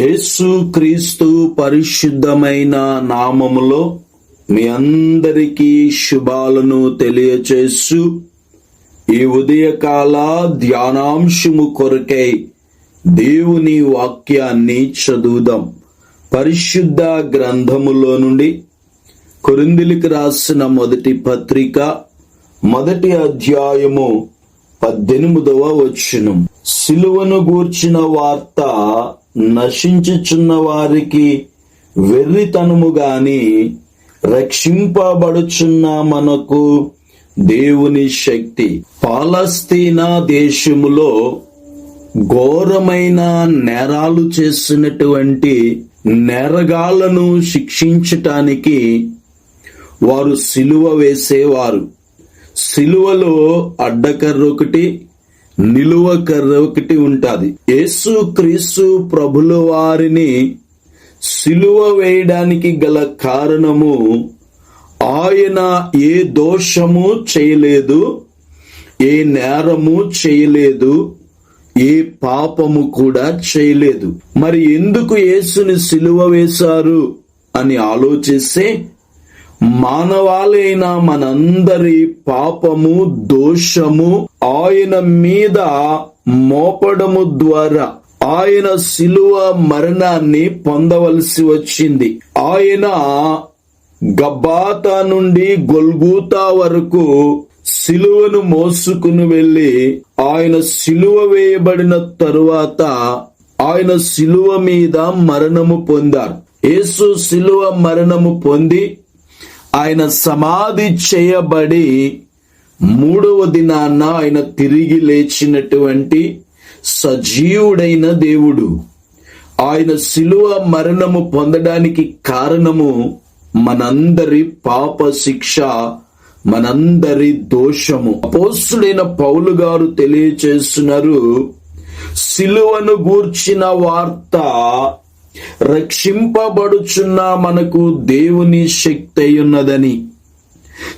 యేసు క్రీస్తు పరిశుద్ధమైన నామములో మీ అందరికీ శుభాలను తెలియచేస్తూ ఈ ఉదయకాల ధ్యానాంశము కొరకై దేవుని వాక్యాన్ని చదువుదాం. పరిశుద్ధ గ్రంథములో నుండి కొరిందిలికి రాసిన మొదటి పత్రిక మొదటి అధ్యాయము పద్దెనిమిదవ వచ్చును సిలువను గూర్చిన వార్త నశించుచున్న వారికి వెర్రితనము గాని రక్షింపబడుచున్న మనకు దేవుని శక్తి. పాలస్తీనా దేశములో ఘోరమైన నేరాలు చేసినటువంటి నేరగాళ్ళను శిక్షించటానికి వారు సిలువ వేసేవారు. సిలువలో అడ్డకర్ర ఒకటి నిలువ కర్ర ఒకటి ఉంటుంది. యేసు క్రీస్తు ప్రభుల వారిని సిలువ వేయడానికి గల కారణము ఆయన ఏ దోషము చేయలేదు ఏ నేరము చేయలేదు ఏ పాపము కూడా చేయలేదు. మరి ఎందుకు యేసుని సిలువ వేశారు అని ఆలోచిస్తే మానవాళైన మనందరి పాపము దోషము ఆయన మీద మోపడము ద్వారా ఆయన శిలువ మరణాన్ని పొందవలసి వచ్చింది. ఆయన గబ్బాతా నుండి గొల్గూతా వరకు శిలువను మోసుకుని వెళ్ళి ఆయన శిలువ వేయబడిన తరువాత ఆయన శిలువ మీద మరణము పొందారు. యేసు శిలువ మరణము పొంది ఆయన సమాధి చేయబడి మూడవ దినాన ఆయన తిరిగి లేచినటువంటి సజీవుడైన దేవుడు. ఆయన శిలువ మరణము పొందడానికి కారణము మనందరి పాప శిక్ష మనందరి దోషము. అపోస్తుడైన పౌలు గారు తెలియచేస్తున్నారు శిలువను గూర్చిన వార్త రక్షింపబడుచున్న మనకు దేవుని శక్తి ఉన్నదని.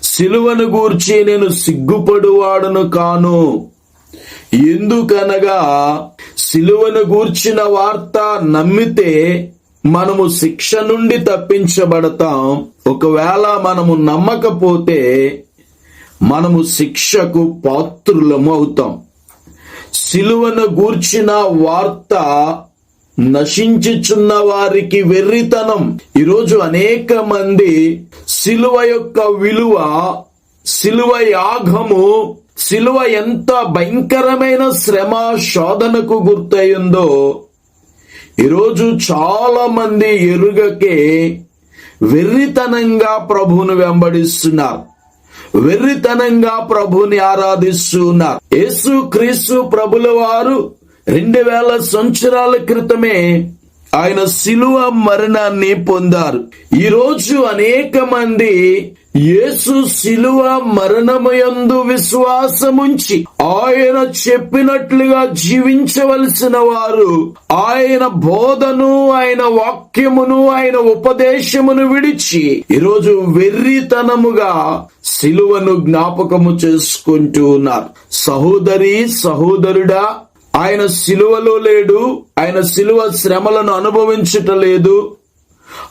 సిలువను గూర్చి నేను సిగ్గుపడువాడును కాను. ఎందుకనగా సిలువను గూర్చిన వార్త నమ్మితే మనము శిక్ష నుండి తప్పించబడతాం. ఒకవేళ మనము నమ్మకపోతే మనము శిక్షకు పాత్రులము అవుతాం. సిలువను గూర్చిన వార్త నశించుచున్న వారికి వెర్రితనం. ఈరోజు అనేక మంది సిలువ యొక్క విలువ సిలువ యాగము సిలువ ఎంత భయంకరమైన శ్రమ శోధనకు గుర్తయిందో ఈరోజు చాలా మంది ఎరుగకే వెర్రితనంగా ప్రభువును వెంబడిస్తున్నారు. వెర్రితనంగా ప్రభుని ఆరాధిస్తున్నారు. యేసు క్రీస్తు ప్రభుల వారు రెండు వేల సంవత్సరాల క్రితమే ఆయన శిలువ మరణాన్ని పొందారు. ఈరోజు అనేక మంది యేసు శిలువ మరణమయందు విశ్వాసముంచి ఆయన చెప్పినట్లుగా జీవించవలసిన వారు ఆయన బోధను ఆయన వాక్యమును ఆయన ఉపదేశమును విడిచి ఈరోజు వెర్రితనముగా శిలువను జ్ఞాపకము చేసుకుంటూ ఉన్నారు. సహోదరి సహోదరుడా ఆయన సిలువలో లేడు ఆయన సిలువ శ్రమలను అనుభవించుట లేదు.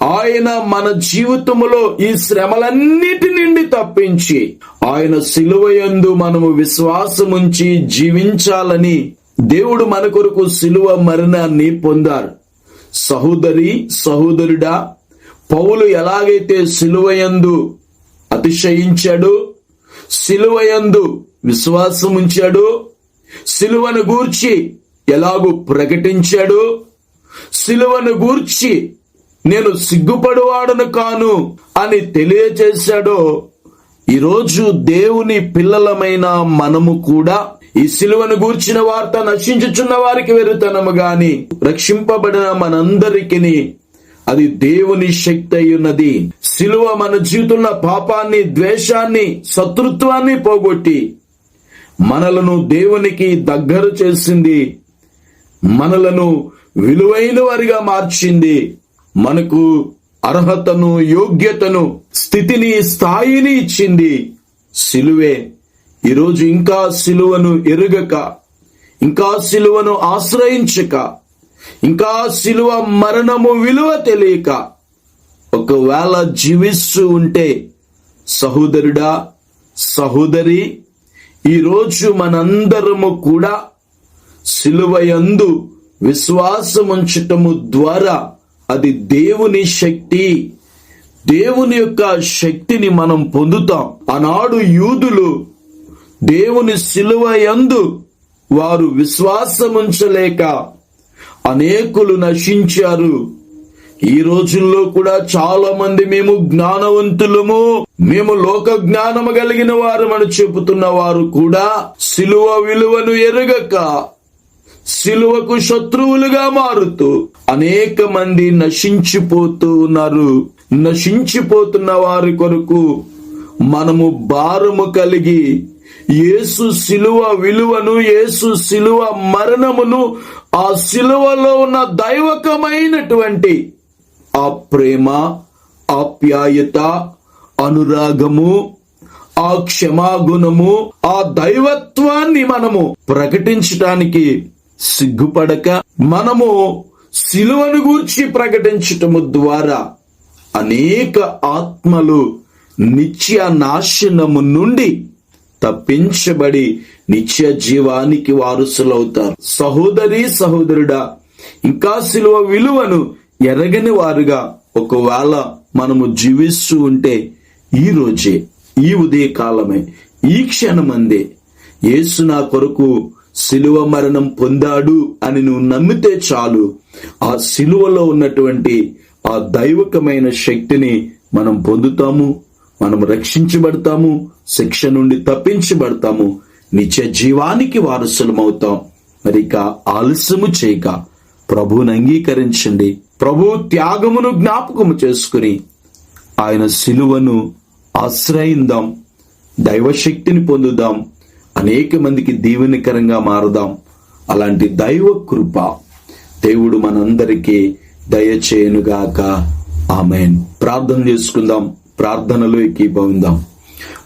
ఆయన మన జీవితములో ఈ శ్రమలన్నిటి నుండి తప్పించి ఆయన సిలువయందు మనము విశ్వాసముంచి జీవించాలని దేవుడు మన కొరకు సిలువ మరణాన్ని పొందారు. సహోదరి సహోదరుడా పౌలు ఎలాగైతే సిలువయందు అతిశయించాడు సిలువయందు విశ్వాసముంచాడు సిలువను గూర్చి ఎలాగూ ప్రకటించాడు? సిలువను గూర్చి నేను సిగ్గుపడువాడను కాను అని తెలియజేశాడో ఈరోజు దేవుని పిల్లలమైన మనము కూడా ఈ సిలువను గూర్చిన వార్త నశించుచున్న వారికి వెరుతనము గాని రక్షింపబడిన మనందరికీ అది దేవుని శక్తి అయి ఉన్నది సిలువ మన జీవితంలో పాపాన్ని ద్వేషాన్ని శత్రుత్వాన్ని పోగొట్టి మనలను దేవునికి దగ్గర చేసింది. మనలను విలువైన వారిగా మార్చింది. మనకు అర్హతను యోగ్యతను స్థితిని స్థాయిని ఇచ్చింది. సిలువే ఈరోజు ఇంకా సిలువను ఎరుగక ఇంకా సిలువను ఆశ్రయించక ఇంకా శిలువ మరణము విలువ తెలియక ఒకవేళ జీవిస్తూ ఉంటే సహోదరుడా సహోదరి ఈరోజు మనందరము కూడా సిలువయందు విశ్వాసముంచటము ద్వారా అది దేవుని శక్తి. దేవుని యొక్క శక్తిని మనం పొందుతాం. ఆనాడు యూదులు దేవుని సిలువయందు వారు విశ్వాసముంచలేక అనేకులు నశించారు. ఈ రోజుల్లో కూడా చాలా మంది మేము జ్ఞానవంతులము. మేము లోక జ్ఞానము కలిగిన వారు అని చెబుతున్న వారు కూడా సిలువ విలువను ఎరగక సిలువకు శత్రువులుగా మారుతూ అనేక మంది నశించిపోతూ ఉన్నారు. నశించిపోతున్న వారి కొరకు మనము భారము కలిగి యేసు సిలువ విలువను యేసు సిలువ మరణమును ఆ సిలువలో ఉన్న దైవకమైనటువంటి ఆ ప్రేమ ఆప్యాయత అనురాగము ఆ క్షమాగుణము ఆ దైవత్వాన్ని మనము ప్రకటించటానికి సిగ్గుపడక మనము సిలువను గూర్చి ప్రకటించటము ద్వారా అనేక ఆత్మలు నిత్య నాశనము నుండి తప్పించబడి నిత్య జీవానికి వారసులవుతారు. సహోదరి సహోదరుడా ఇంకా సిలువ విలువను ఎరగని వారుగా ఒకవేళ మనము జీవిస్తూ ఉంటే ఈ రోజే ఈ ఉదయ కాలమే ఈ క్షణమందే యేసు నా కొరకు శిలువ మరణం పొందాడు అని నువ్వు నమ్మితే చాలు. ఆ శిలువలో ఉన్నటువంటి ఆ దైవకమైన శక్తిని మనం పొందుతాము మనం రక్షించబడతాము శిక్ష నుండి తప్పించబడతాము నిత్య జీవానికి వారసులమవుతాం. మరి ఇక ఆలస్యము చేయక ప్రభువుని అంగీకరించండి. ప్రభు త్యాగమును జ్ఞాపకము చేసుకుని ఆయన సిలువను ఆశ్రయిందాం దైవశక్తిని పొందుదాం అనేక మందికి దీవెనకరంగా మారుదాం. అలాంటి దైవ కృప దేవుడు మనందరికీ దయచేయనుగాక. ఆమెన్. ప్రార్థన చేసుకుందాం ప్రార్థనలో ఎక్కిపోయిందాం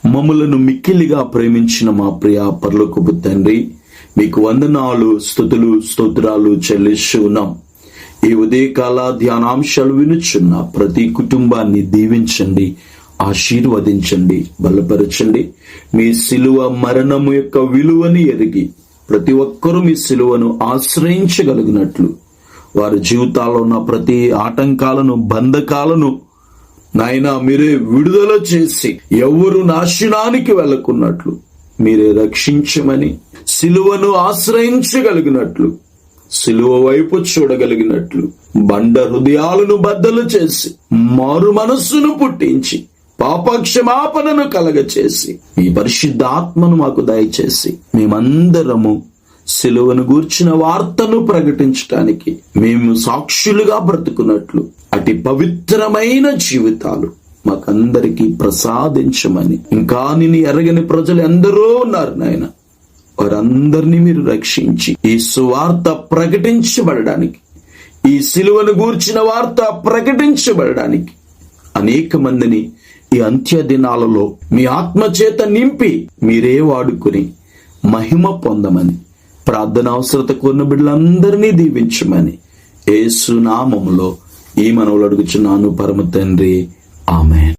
మమ్మలను మిక్కిలిగా ప్రేమించిన మా ప్రియ పర్లోకపు తండ్రి మీకు వందనాలు స్థుతులు స్తోత్రాలు చెల్లిస్తూ ఉన్నాం. ఈ ఉదయకాల ధ్యానాంశాలు వినుచున్న ప్రతి కుటుంబాన్ని దీవించండి ఆశీర్వదించండి బలపరచండి. మీ సిలువ మరణము యొక్క విలువని ఎరిగి ప్రతి ఒక్కరూ మీ సిలువను ఆశ్రయించగలిగినట్లు. వారి జీవితాల్లో ఉన్న ప్రతి ఆటంకాలను బంధకాలను నాయన మీరే విడుదల చేసి ఎవరు నాశనానికి వెళ్ళకున్నట్లు. మీరే రక్షించమని సిలువను ఆశ్రయించగలిగినట్లు. సిలువ వైపు చూడగలిగినట్లు బండ హృదయాలను బద్దలు చేసి మారు మనస్సును పుట్టించి పాపక్షమాపణను కలగచేసి మీ పరిశుద్ధాత్మను మాకు దయచేసి మేమందరము సిలువను గూర్చిన వార్తను ప్రకటించటానికి మేము సాక్షులుగా బ్రతుకున్నట్లు అటు పవిత్రమైన జీవితాలు మాకందరికీ ప్రసాదించమని ఇంకా నిన్ను ఎరగని ప్రజలు ఎందరో ఉన్నారు నాయన. వారందరినీ మీరు రక్షించి ఈ సువార్త ప్రకటించబడడానికి ఈ సిలువను గూర్చిన వార్త ప్రకటించబడడానికి అనేక మందిని ఈ అంత్య దినాలలో మీ ఆత్మచేత నింపి మీరే వాడుకుని మహిమ పొందమని ప్రార్థన అవసరత కోరిన బిడ్డలందరినీ దీవించమని ఏసునామములో ఈ మనవులు అడుగుచున్నాను పరమ తండ్రి. ఆమె